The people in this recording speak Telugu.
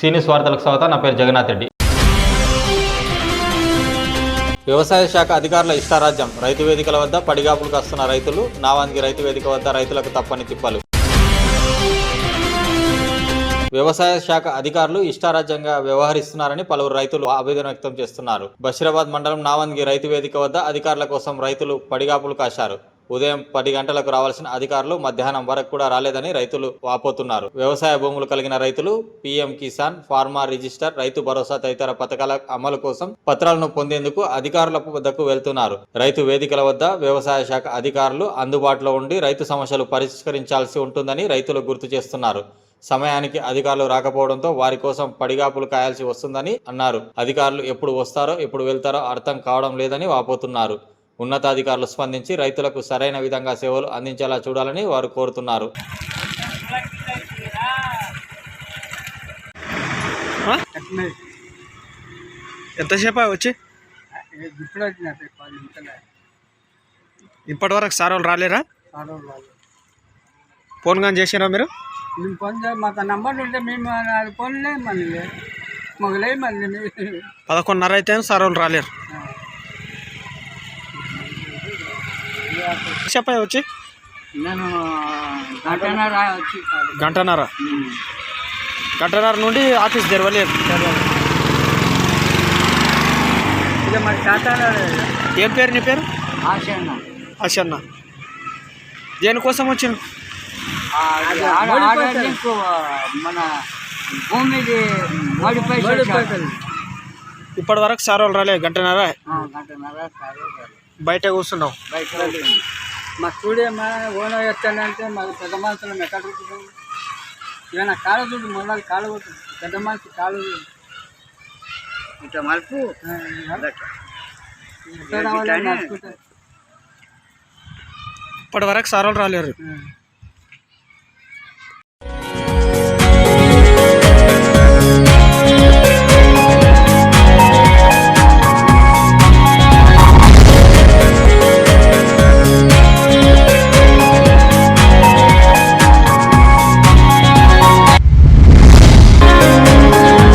సీనియస్ వార్తలకు స్వాగతం. నా పేరు జగన్నాథ్ రెడ్డి. వ్యవసాయ శాఖ అధికారుల ఇష్టారాజ్యం. రైతు వేదికల వద్ద పడిగాపులు కాస్తున్న రైతులు నావాంగి రైతు వేదిక వద్ద రైతులకు తప్పని తిప్పలు. వ్యవసాయ శాఖ అధికారులు ఇష్టారాజ్యంగా వ్యవహరిస్తున్నారని పలువురు రైతులు ఆవేదన వ్యక్తం చేస్తున్నారు. బషీరాబాద్ మండలం నావంగి రైతు వేదిక వద్ద అధికారుల కోసం రైతులు పడిగాపులు కాశారు. ఉదయం పది గంటలకు రావాల్సిన అధికారులు మధ్యాహ్నం వరకు కూడా రాలేదని రైతులు వాపోతున్నారు. వ్యవసాయ భూములు కలిగిన రైతులు PM Kisan farmer register Rythu Bharosa తదితర పథకాల అమలు కోసం పత్రాలను పొందేందుకు అధికారుల వద్దకు వెళ్తున్నారు. రైతు వేదికల వద్ద వ్యవసాయ శాఖ అధికారులు అందుబాటులో ఉండి రైతు సమస్యలు పరిష్కరించాల్సి ఉంటుందని రైతులు గుర్తు చేస్తున్నారు. సమయానికి అధికారులు రాకపోవడంతో వారి కోసం పడిగాపులు కాయాల్సి వస్తుందని అన్నారు. అధికారులు ఎప్పుడు వస్తారో ఎప్పుడు వెళ్తారో అర్థం కావడం లేదని వాపోతున్నారు. ఉన్నతాధికారులు స్పందించి రైతులకు సరైన విధంగా సేవలు అందించేలా చూడాలని వారు కోరుతున్నారు. ఎంతసేపు వచ్చి? ఇప్పటి వరకు సార్ వాళ్ళు రాలేరా? ఫోన్ కానీ చేసినా మీరు? మేము ఫోన్ మాకు నంబర్ ఉంటే మేము ఫోన్ లేదు మళ్ళీ మొగలే మళ్ళీ పదకొండున్నర అయితే సార్ వాళ్ళు రాలేరు. చెప్పా వచ్చి. నేను గంటన్నర వచ్చి గంటన్నర గంటన్నర నుండి ఆఫీస్ తెరవలేదు. ఇక మరి ఖాతాలో ఏం పేరు నీ పేరు? ఆశ అన్న అన్న దేనికోసం వచ్చింది ఆర్డర్లింక్ మన భూమిది ఇప్పటి వరకు సార్ వాళ్ళు రాలేదు. గంటన్నర. బయట కూర్చున్నాం బయట మా స్టూడియో మా ఓనర్ వచ్చానంటే మాకు పెద్ద మనుషులు ఎక్కడ కూర్చుంటాం? ఏమైనా కాళ్ళ చూడు మొదలు కాళ్ళు కొట్టు. పెద్ద మనిషి కాళ్ళు చూడు. ఇట్లా మలుపు? ఇప్పటి వరకు సార్ వాళ్ళు రాలేరు.